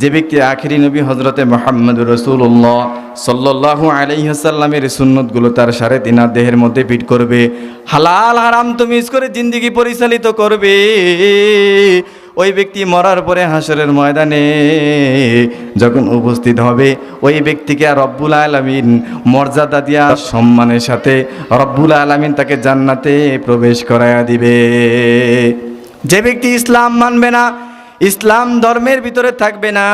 যে ব্যক্তি আখিরি নবী হজরতে মোহাম্মদ রসুল্লাহ সাল্লাহু আলাইসাল্লামের সুন্নতগুলো তার সাড়ে তিনার দেহের মধ্যে পিট করবে। হালাল হারাম তো মিস করে জিন্দিগি পরিচালিত করবে। ওই ব্যক্তি মরার পরে হাসরের ময়দানে যখন উপস্থিত হবে, ওই ব্যক্তিকে রব্বুল আলমিন মর্যাদা দিয়া সম্মানের সাথে রব্বুল আলমিন তাকে জান্নাতে প্রবেশ করায়া দিবে। যে ব্যক্তি ইসলাম মানবে না ইসলাম ধর্মের ভিতরে থাকবে না।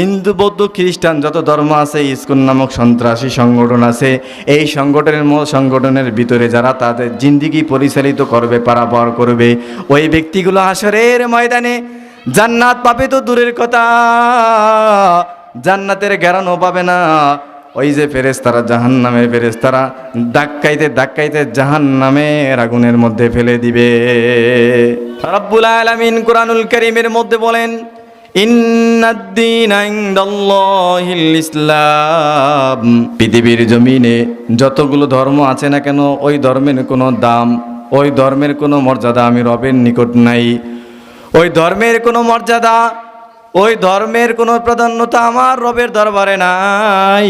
হিন্দু, বৌদ্ধ, খ্রিস্টান, যত ধর্ম আছে, ইস্কন নামক সন্ত্রাসী সংগঠন আছে, এই সংগঠনের সংগঠনের ভিতরে যারা তাদের জিন্দিগি পরিচালিত করবে, পারাপার করবে, ওই ব্যক্তিগুলো আসরের ময়দানে জান্নাত পাবে তো দূরের কথা। জান্নাতের গ্যারানো পাবে না। ওই যে ফেরেস্তারা জাহান নামের ফেরেস্তারা ডাক্কাইতে ডাক্কাইতে জাহান নামের আগুনের মধ্যে ফেলে দিবে। রব্বুল আলামিন কোরআনুল করিমের মধ্যে বলেন ইসলাম। পৃথিবীর জমিনে যতগুলো ধর্ম আছে না কেন, ওই ধর্মের কোনো দাম, ওই ধর্মের কোনো মর্যাদা আমি রবের নিকট নাই। ওই ধর্মের কোনো মর্যাদা, ওই ধর্মের কোনো প্রাধান্যতা আমার রবের দরবারে নাই।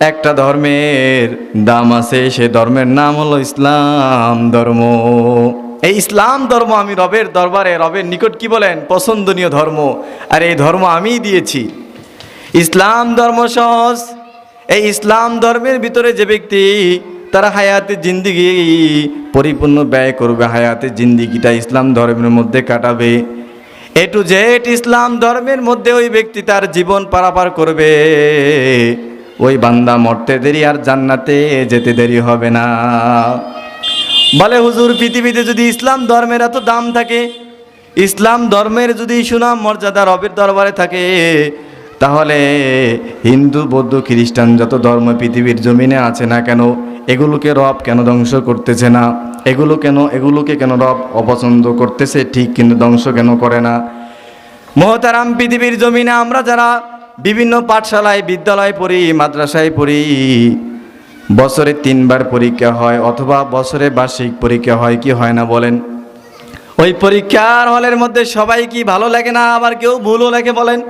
একটা ধর্মের দাম আছে, সে ধর্মের নাম হলো ইসলাম ধর্ম। এই ইসলাম ধর্ম আমি রবের দরবারে, রবের নিকট কি বলেন? পছন্দনীয় ধর্ম। আর এই ধর্ম আমিই দিয়েছি। ইসলাম ধর্ম সহজ। এই ইসলাম ধর্মের ভিতরে যে ব্যক্তি তারা হায়াতে জিন্দিগি পরিপূর্ণ ব্যয় করবে, হায়াতে জিন্দিগিটা ইসলাম ধর্মের মধ্যে কাটাবে। এ টু জেড ইসলাম ধর্মের মধ্যে ওই ব্যক্তি তার জীবন পারাপার করবে। ওই বান্দা মরতে দেরি আর জান্নাতে যেতে দেরি হবে না। বলে, হুজুর, পৃথিবীতে যদি ইসলাম ধর্মের এত দাম থাকে, ইসলাম ধর্মের যদি সুনাম মর্যাদা রবের দরবারে থাকে, তাহলে হিন্দু, বৌদ্ধ, খ্রিস্টান যত ধর্ম পৃথিবীর জমিনে আছে না কেন, এগুলোকে রব কেন ধ্বংস করতেছে না? এগুলো কেন, এগুলোকে কেন রব অপছন্দ করতেছে? ঠিক কিন্তু ধ্বংস কেন করে না? মহতারাম, পৃথিবীর জমিনে আমরা যারা বিভিন্ন পাঠশালায়, বিদ্যালয় পড়ি, মাদ্রাসায় পড়ি। বছরে তিনবার পরীক্ষা হয় অথবা বছরে বার্ষিক পরীক্ষা হয়, কি হয় না বলেন? ওই পরীক্ষার হলের মধ্যে সবাই কি ভালো লাগে না? আবার কেউ ভুলও লেখে বলেন?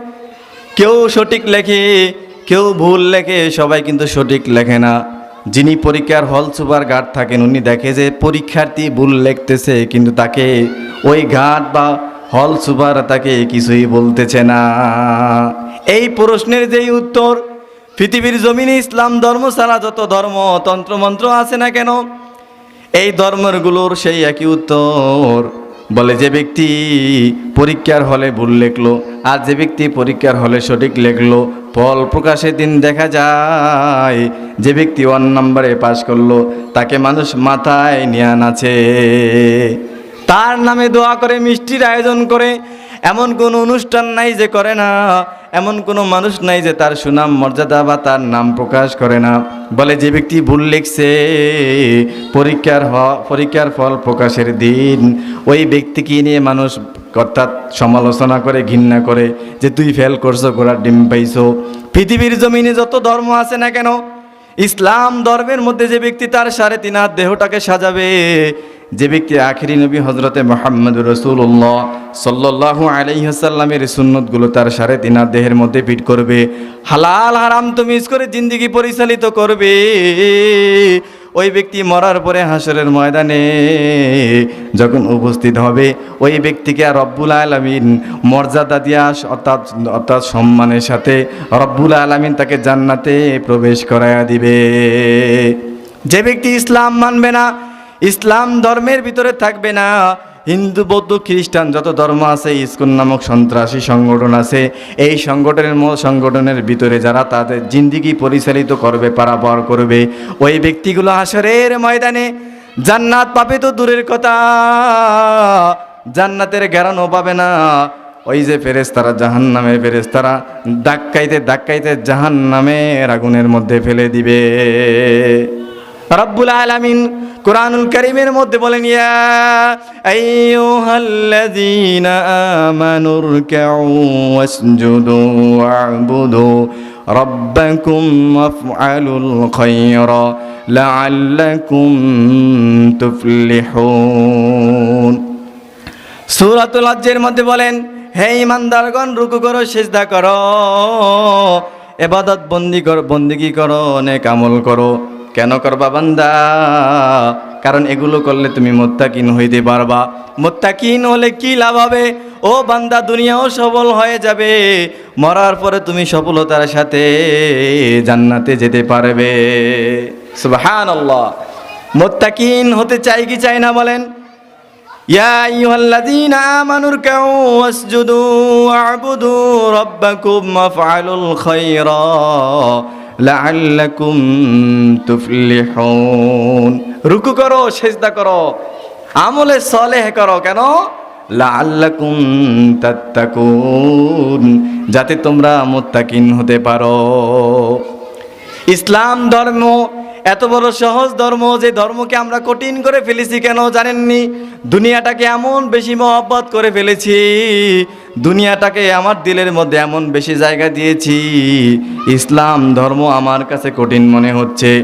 কেউ সঠিক লেখে, কেউ ভুল লেখে, সবাই কিন্তু সঠিক লেখে না। যিনি পরীক্ষার হল সুপার গার্ড থাকেন, উনি দেখে যে পরীক্ষার্থী ভুল লিখতেছে, কিন্তু তাকে ওই গার্ড বা হল সুপার তাকে কিছুই বলতেছে না। এই প্রশ্নের যেই উত্তর, পৃথিবীর জমিনে ইসলাম ধর্ম ছাড়া যত ধর্ম, তন্ত্রমন্ত্র আছে না কেন, এই ধর্মগুলোর সেই একই উত্তর। বলে, যে ব্যক্তি পরীক্ষার হলে ভুল লেখলো, আর যে ব্যক্তি পরীক্ষার হলে সঠিক লেখলো, ফল প্রকাশের দিন দেখা যায়। যে ব্যক্তি ওয়ান নম্বরে পাশ করল, তাকে মানুষ মাথায় নিয়ে আছে। তার নামে দোয়া করে, মিষ্টির আয়োজন করে। এমন কোনো অনুষ্ঠান নাই যে করে না। এমন কোনো মানুষ নাই যে তার সুনাম, মর্যাদা বা তার নাম প্রকাশ করে না। বলে, যে ব্যক্তি ভুল লিখছে, পরীক্ষার পরীক্ষার ফল প্রকাশের দিন, ওই ব্যক্তিকে নিয়ে মানুষ অর্থাৎ সমালোচনা করে, ঘৃণা করে, যে তুই ফেল করছ গোড়ার ডিম পাইছো? পৃথিবীর জমিনে যত ধর্ম আছে না কেন, ইসলাম ধর্মের মধ্যে যে ব্যক্তি তার সাড়ে তিন হাত দেহটাকে সাজাবে যে ব্যক্তি আখিরি নবী হজরতে মোহাম্মদ রসুল্লাহ সাল্লাহু আলাইসাল্লামের সুন্নতগুলো তার সাড়ে তিন হাত দেহের মধ্যে পিট করবে। হালাল হারাম তো মিস করে জিন্দিগি পরিচালিত করবে। ওই ব্যক্তি মরার পরে হাসরের ময়দানে যখন উপস্থিত হবে, ওই ব্যক্তিকে রব্বুল আলমিন মর্যাদা দিয়া অর্থাৎ অর্থাৎ সম্মানের সাথে রব্বুল আলমিন তাকে জান্নাতে প্রবেশ করায়া দিবে। যে ব্যক্তি ইসলাম মানবে না ইসলাম ধর্মের ভিতরে থাকবে না। হিন্দু, বৌদ্ধ, খ্রিস্টান, যত ধর্ম আছে, ইস্কন নামক সন্ত্রাসী সংগঠন আছে, এই সংগঠনের সংগঠনের ভিতরে যারা তাদের জিন্দিগি পরিচালিত করবে, পারাপার করবে, ওই ব্যক্তিগুলো আসরের ময়দানে জান্নাত পাবে তো দূরের কথা। জান্নাতের গ্যারানো পাবে না। ওই যে ফেরেস্তারা জাহান নামের ফেরেস্তারা ডাক্কাইতে ডাক্কাইতে জাহান নামের আগুনের মধ্যে ফেলে দিবে। রব্বুল আলামিন কোরআনুল করিমের মধ্যে বলেন, ইয়া আইয়ুহাল্লাযীনা আমানুর কাউ ওয়াসজুদু ওয়া'বুদু রাব্বাকুম ওয়াফআলুল খায়রা লাআল্লাকুম তুফলিহুন। সূরাতুল হজ্জের মধ্যে বলেন, হে ইমানদারগণ, রুকু করো, সেজদা করো, এবাদত বন্দি কর, বন্দিগি করো অনেক আমল করো। কেন করবা বান্দা কারণ এগুলো করলে তুমি মোত্তাকিন হইতে পারবা মোত্তাকিন হলে কি লাভ হবে ও বান্দা দুনিয়াও সফল হয়ে যাবে মরার পরে তুমি সফলতার সাথে জান্নাতে যেতে পারবে সুবহান আল্লাহ মোত্তাকিন হতে চাই কি চাই না বলেন يا أيها الذين آمنوا اركعوا واسجدوا واعبدوا ربكم وافعلوا الخير লাআল্লাকুম তুফলিহুন। রুকু করো, সেজদা করো, আমলে সলেহ করো, কেন? লাআল্লাকুম তাত্তাকুন, যাতে তোমরা মুত্তাকিন হতে পারো। ইসলাম ধর্ম, এত বড় সহজ ধর্ম যে ধর্মকে আমরা কঠিন করে ফেলেছি কেন জানেননি? দুনিয়াটাকে এমন বেশি মহব্বত করে ফেলেছি দুনিয়াটাকে আমার দিলের মধ্যে এমন বেশি জায়গা দিয়েছি। ইসলাম ধর্ম আমার কাছে কঠিন মনে হচ্ছে।